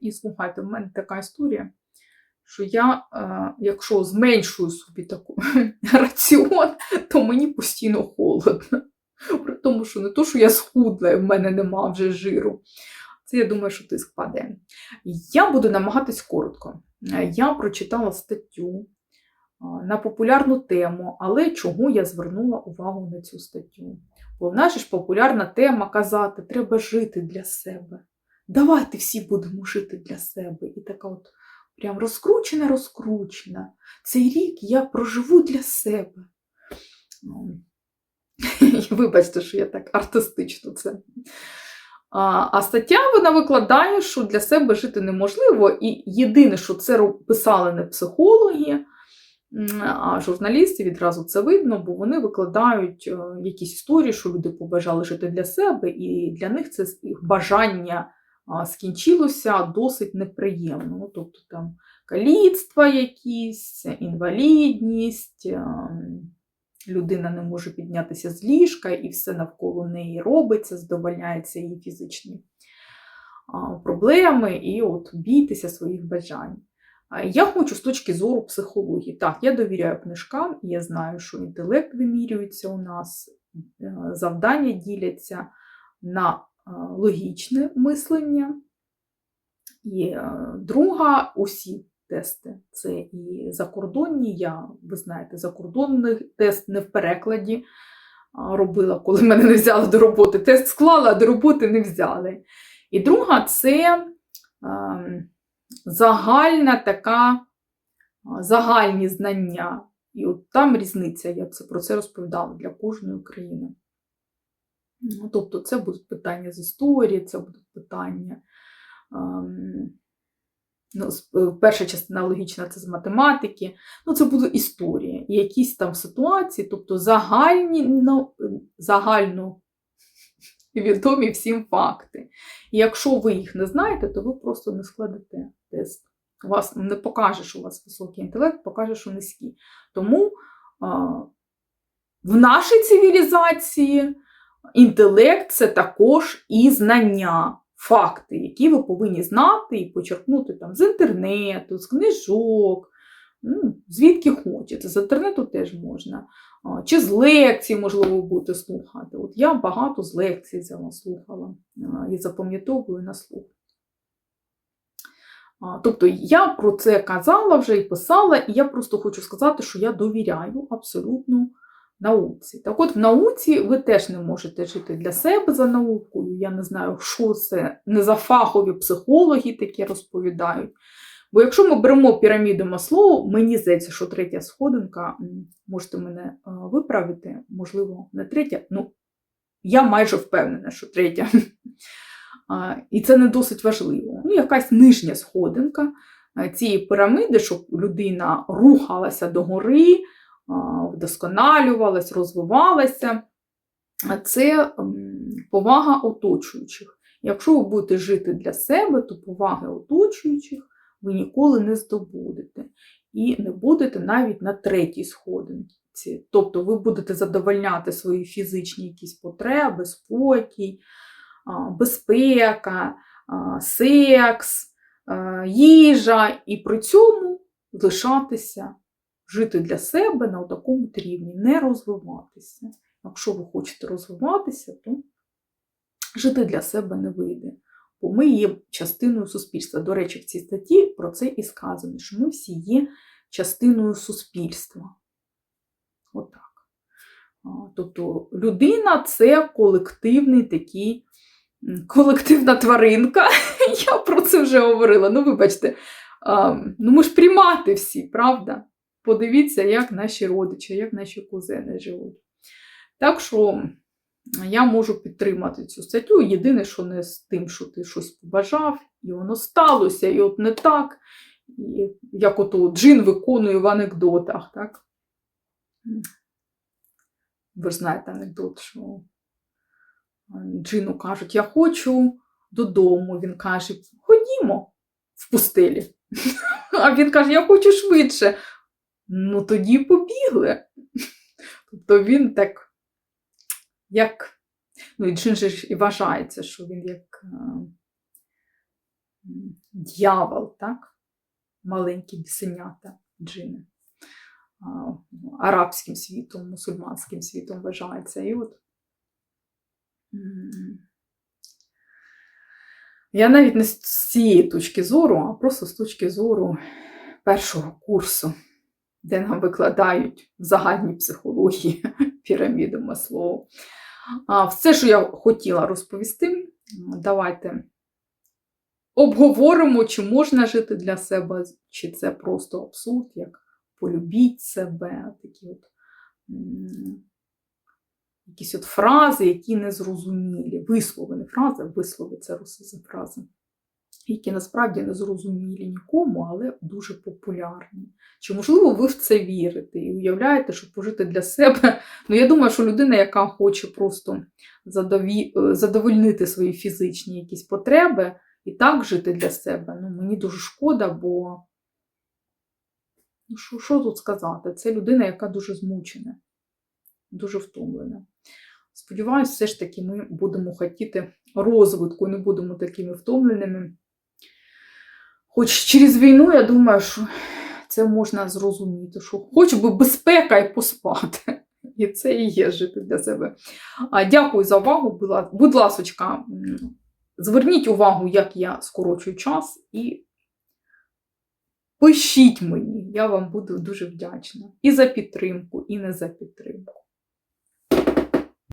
І слухайте, в мене така історія, що я, е, якщо зменшую собі таку раціон, то мені постійно холодно. При тому, що не то, що я схудла, і в мене нема вже жиру. Це я думаю, що тиск падає. Я буду намагатись коротко. Е, Я прочитала статтю на популярну тему, але чого я звернула увагу на цю статтю? Бо в нас ж популярна тема казати, треба жити для себе. Давайте всі будемо жити для себе. І така от прям розкручена, розкручена. Цей рік я проживу для себе. Ну, Вибачте, що я так артистично це. А, а стаття вона викладає, що для себе жити неможливо, і єдине, що це писали не психологи, а журналісти відразу це видно, бо вони викладають е, якісь історії, що люди побажали жити для себе, і для них це бажання скінчилося досить неприємно. Ну, тобто там каліцтва якісь, інвалідність. людина не може піднятися з ліжка, і все навколо неї робиться, задовольняються її фізичні проблеми, і от бійтеся своїх бажань. Я хочу з точки зору психології. Так, я довіряю книжкам, я знаю, що інтелект вимірюється у нас, е, завдання діляться на логічне мислення. І е, друга, усі тести це і закордонні. Я, ви знаєте, закордонний тест не в перекладі робила, коли мене не взяли до роботи. Тест склала, а до роботи не взяли. І друга це ем, загальна така, загальні знання. І от там різниця, я це про це розповідала для кожної країни. Ну, Тобто, це будуть питання з історії, це будуть питання. ем, Ну, е, перша частина логічна це з математики. Ну, це буде історія. І якісь там ситуації, тобто загальні, ну, е, загально відомі всім факти. І якщо ви їх не знаєте, то ви просто не складете тест. У вас не покаже, що у вас високий інтелект, покаже, що низький. Тому а, в нашій цивілізації інтелект це також і знання, факти, які ви повинні знати і почерпнути там з інтернету, з книжок, ну, звідки хочете. З інтернету теж можна. Чи з лекцій, можливо, будете слухати. От я багато з лекцій взяла, слухала і запам'ятовую на слух. Тобто я про це казала вже і писала, і я просто хочу сказати, що я довіряю абсолютно науці. Так от в науці ви теж не можете жити для себе за наукою. Я не знаю, що це не за фахові психологи такі розповідають. Бо якщо ми беремо піраміду Маслоу, мені здається, що третя сходинка, можете мене е, виправити, можливо, не третя, ну, я майже впевнена, що третя. І це не досить важливо. Ну, якась нижня сходинка е, цієї піраміди, щоб людина рухалася догори, вдосконалювалась, розвивалася. Це повага оточуючих. Якщо ви будете жити для себе, то поваги оточуючих ви ніколи не здобудете. І не будете навіть на третій сходинці. Тобто ви будете задовольняти свої фізичні якісь потреби, спокій, безпека, секс, їжа, і при цьому лишатися, жити для себе на такому рівні, не розвиватися. Якщо ви хочете розвиватися, то жити для себе не вийде. Бо ми є частиною суспільства. До речі, в цій статті про це і сказано, що ми всі є частиною суспільства. Отак. А, Тобто людина це колективний такий, колективна тваринка. Я про це вже говорила. Ну, вибачте, ну ми ж приймати всі, правда? Подивіться, як наші родичі, як наші кузени живуть. Так що я можу підтримати цю статтю. Єдине, що не з тим, що ти щось побажав, і воно сталося, і от не так, як ото Джин виконує в анекдотах. Так? Ви ж знаєте анекдот, що Джину кажуть, я хочу додому. Він каже, ходімо в пустелі. А він каже, я хочу швидше. Ну тоді побігли. Тобто він так, як. Ну, ж і вважається, що він як е, дьявол, так? маленькі бісенята, джини. Арабським світом, мусульманським світом вважається. І от я навіть не з цієї точки зору, а просто з точки зору першого курсу, де нам викладають в загальній психології піраміду Маслоу. Все, що я хотіла розповісти, давайте обговоримо, чи можна жити для себе, чи це просто абсурд, як полюбіть себе, такі от якісь от фрази, які незрозумілі. Вислови, не фрази, вислови це русизм фрази, які насправді не зрозумілі нікому, але дуже популярні. Чи можливо ви в це вірите і уявляєте, що пожити для себе? Ну, я думаю, що людина, яка хоче просто задові... е, задовольнити свої фізичні якісь потреби і так жити для себе, ну мені дуже шкода, бо ну, що, що тут сказати? Це людина, яка дуже змучена, дуже втомлена. Сподіваюсь, все ж таки ми будемо хотіти розвитку, не будемо такими втомленими. Хоч через війну, я думаю, що це можна зрозуміти, що хоч би безпека і поспати. І це і є жити для себе. А, Дякую за увагу. Будь ла- ласочка, зверніть увагу, як я скорочую час, і пишіть мені, я вам буду дуже вдячна. І за підтримку, і не за підтримку.